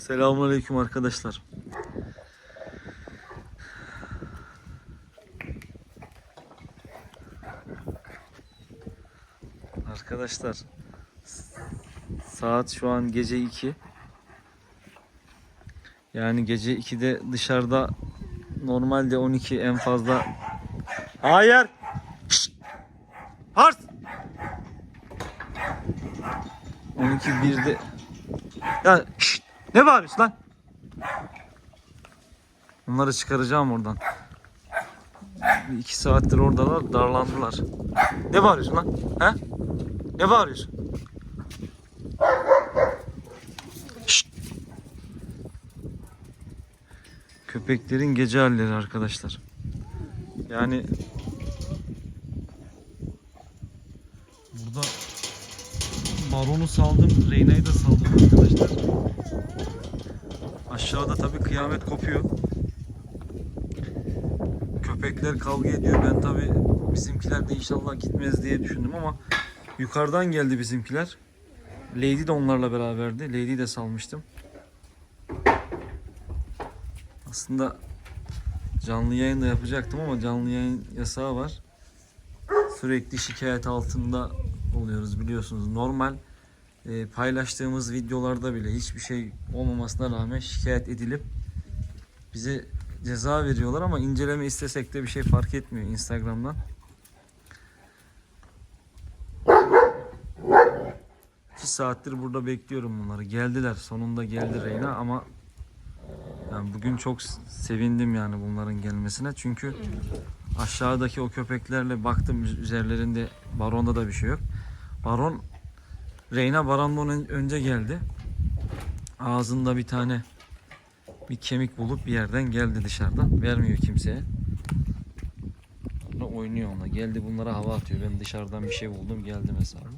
Selamünaleyküm arkadaşlar. Arkadaşlar saat şu an gece 2. Yani gece 2'de dışarıda normalde 12 en fazla Hayır. Hars. 12 1'de Ya şşt! Ne bağırıyorsun lan? Bunları çıkaracağım oradan. Bir iki saattir oradalar, darlandılar. Ne bağırıyorsun lan? He? Ne bağırıyorsun? Köpeklerin gece halleri arkadaşlar. Yani burada Baron'u saldım, Reyna'yı da saldım arkadaşlar. Aşağıda tabii kıyamet kopuyor. Köpekler kavga ediyor. Ben tabii bizimkiler de inşallah gitmez diye düşündüm ama yukarıdan geldi bizimkiler. Lady de onlarla beraberdi. Lady'yi de salmıştım. Aslında canlı yayın da yapacaktım ama canlı yayın yasağı var. Sürekli şikayet altında oluyoruz biliyorsunuz. Normal e, paylaştığımız videolarda bile hiçbir şey olmamasına rağmen şikayet edilip bize ceza veriyorlar ama inceleme istesek de bir şey fark etmiyor Instagram'dan. İki saattir burada bekliyorum bunları. Geldiler. Sonunda geldi Reyna ama yani bugün çok sevindim yani bunların gelmesine. Çünkü aşağıdaki o köpeklerle baktım üzerlerinde Baron'da da bir şey yok. Baron Reyna Baron'dan ön- önce geldi. Ağzında bir tane bir kemik bulup bir yerden geldi dışarıdan. Vermiyor kimseye. Sonra oynuyor onunla. Geldi bunlara hava atıyor. Ben dışarıdan bir şey buldum geldim hesabı.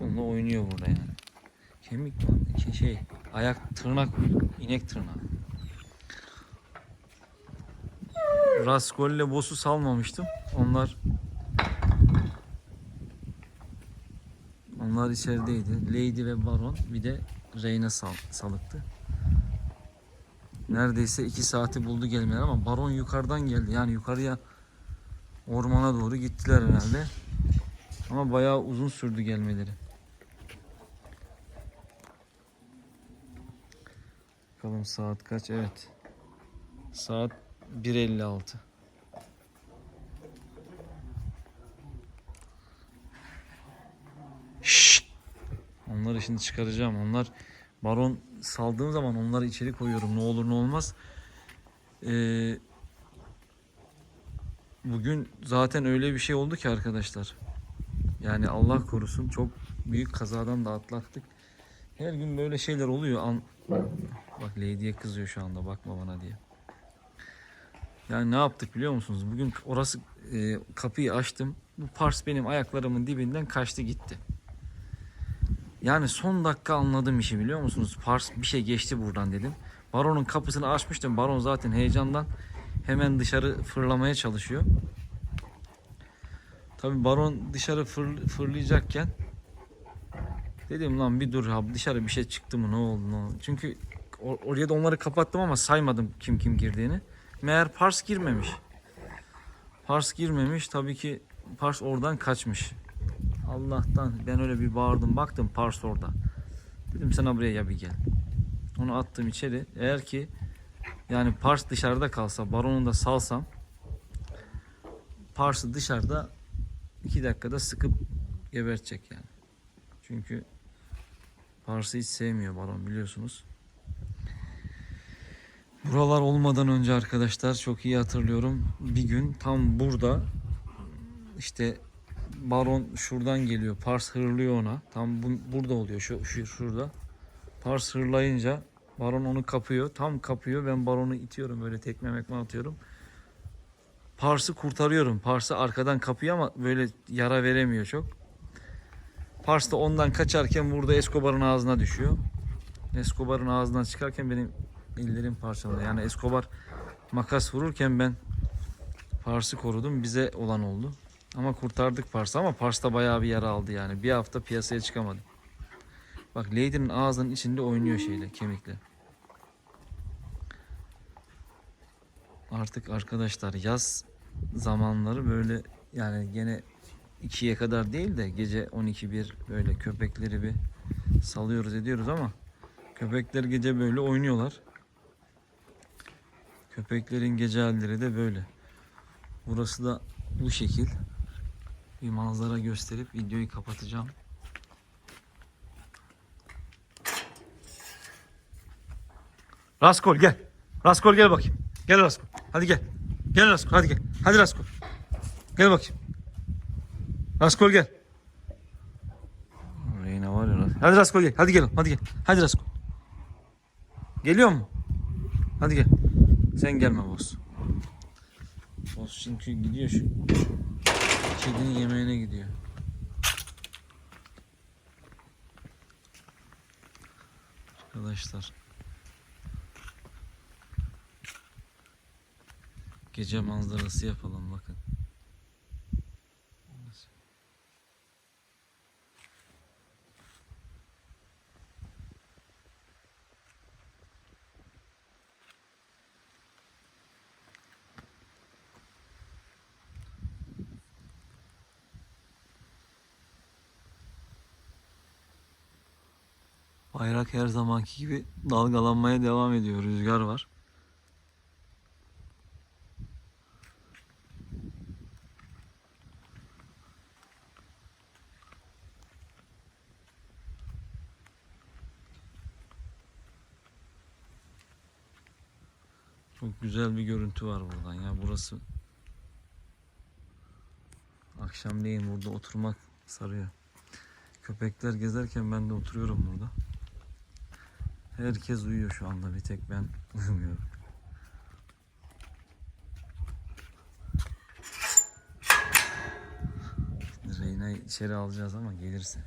Bununla oynuyor burada yani. Kemik mi? Şey, şey ayak tırnak inek tırnağı. Rascol ile Boss'u salmamıştım. Onlar Onlar içerideydi. Lady ve Baron bir de Reyna sal, salıktı. Neredeyse iki saati buldu gelmeler ama Baron yukarıdan geldi. Yani yukarıya ormana doğru gittiler herhalde. Ama bayağı uzun sürdü gelmeleri. Bakalım saat kaç? Evet. Saat 1.56. Şşt! Onları şimdi çıkaracağım. Onlar baron saldığım zaman onları içeri koyuyorum. Ne olur ne olmaz. Ee, bugün zaten öyle bir şey oldu ki arkadaşlar. Yani Allah korusun çok büyük kazadan da atlattık. Her gün böyle şeyler oluyor. An Bak Lady'ye kızıyor şu anda bakma bana diye. Yani ne yaptık biliyor musunuz? Bugün orası e, kapıyı açtım. Bu pars benim ayaklarımın dibinden kaçtı gitti. Yani son dakika anladım işi biliyor musunuz? Pars bir şey geçti buradan dedim. Baron'un kapısını açmıştım. Baron zaten heyecandan hemen dışarı fırlamaya çalışıyor. Tabi baron dışarı fır, fırlayacakken dedim lan bir dur abi dışarı bir şey çıktı mı ne oldu ne oldu. Çünkü or- oraya da onları kapattım ama saymadım kim kim girdiğini. Meğer Pars girmemiş. Pars girmemiş tabii ki Pars oradan kaçmış. Allah'tan ben öyle bir bağırdım baktım Pars orada. Dedim sana buraya ya bir gel. Onu attım içeri. Eğer ki yani Pars dışarıda kalsa Baron'u da salsam Pars'ı dışarıda iki dakikada sıkıp gebertecek yani. Çünkü Pars'ı hiç sevmiyor Baron biliyorsunuz. Buralar olmadan önce arkadaşlar çok iyi hatırlıyorum. Bir gün tam burada işte Baron şuradan geliyor. Pars hırlıyor ona. Tam bu, burada oluyor şu, şu şurada. Pars hırlayınca Baron onu kapıyor. Tam kapıyor. Ben Baron'u itiyorum böyle tekme mekme atıyorum. Pars'ı kurtarıyorum. Pars'ı arkadan kapıyor ama böyle yara veremiyor çok. Pars da ondan kaçarken burada Escobar'ın ağzına düşüyor. Escobar'ın ağzından çıkarken benim ellerim parçalandı. Yani Escobar makas vururken ben Pars'ı korudum. Bize olan oldu. Ama kurtardık Pars'ı ama Pars da bayağı bir yara aldı yani. Bir hafta piyasaya çıkamadı. Bak Lady'nin ağzının içinde oynuyor şeyle, kemikle. Artık arkadaşlar yaz zamanları böyle yani gene 2'ye kadar değil de gece 12-1 böyle köpekleri bir salıyoruz ediyoruz ama köpekler gece böyle oynuyorlar. Köpeklerin gece halleri de böyle. Burası da bu şekil. Bir manzara gösterip videoyu kapatacağım. Raskol gel. Raskol gel bakayım. Gel Raskol. Hadi gel. Gel Raskol hadi gel. Hadi Raskol. Gel bakayım. Raskol gel. Reyna var ya. Hadi Raskol gel. Hadi gel. Hadi gel. Hadi Raskol. Geliyor mu? Hadi gel. Sen gelme boss. Boss çünkü gidiyor şu kedinin yemeğine gidiyor. Arkadaşlar Gece manzarası yapalım bakın. Bayrak her zamanki gibi dalgalanmaya devam ediyor. Rüzgar var. Çok güzel bir görüntü var buradan ya. Burası akşamleyin burada oturmak sarıyor. Köpekler gezerken ben de oturuyorum burada. Herkes uyuyor şu anda. Bir tek ben uyumuyorum. Reyna'yı içeri alacağız ama gelirse.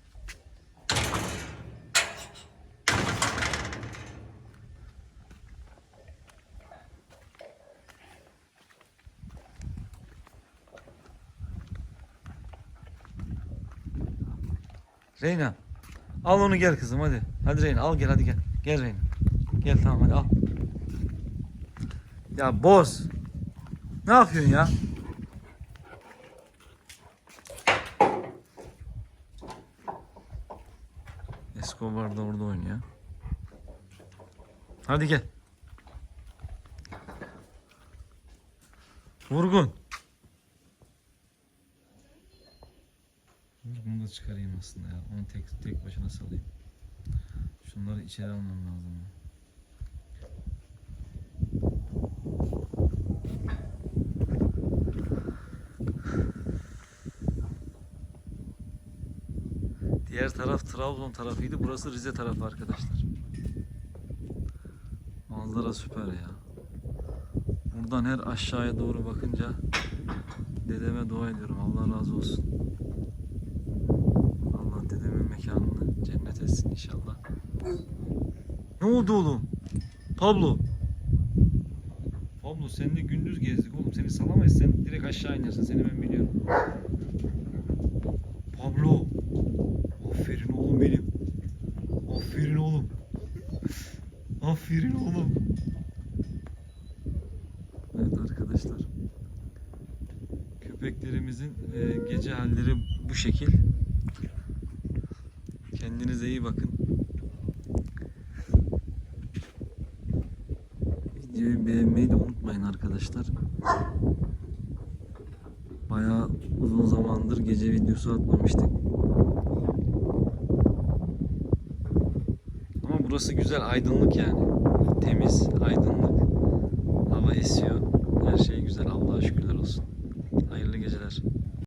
Reyna. Al onu gel kızım hadi. Hadi Reyna al gel hadi gel. Gel Reyna. Gel tamam hadi al. Ya boz. Ne yapıyorsun ya? Escobar da orada oynuyor. Hadi gel. Vurgun. Bunu da çıkarayım aslında ya. Onu tek tek başına salayım. Şunları içeri almam lazım. Diğer taraf Trabzon tarafıydı. Burası Rize tarafı arkadaşlar. Manzara süper ya. Buradan her aşağıya doğru bakınca dedeme dua ediyorum. Allah razı olsun. Ne oldu oğlum? Pablo. Pablo sen de gündüz gezdik oğlum. Seni salamayız. Sen direkt aşağı inersin. Seni ben biliyorum. Pablo. Aferin oğlum benim. Aferin oğlum. Aferin oğlum. Evet arkadaşlar. Köpeklerimizin e, gece halleri bu şekil. Kendinize iyi bakın. Videoyu beğenmeyi de unutmayın arkadaşlar. Bayağı uzun zamandır gece videosu atmamıştık. Ama burası güzel, aydınlık yani. Temiz, aydınlık. Hava esiyor. Her şey güzel. Allah'a şükürler olsun. Hayırlı geceler.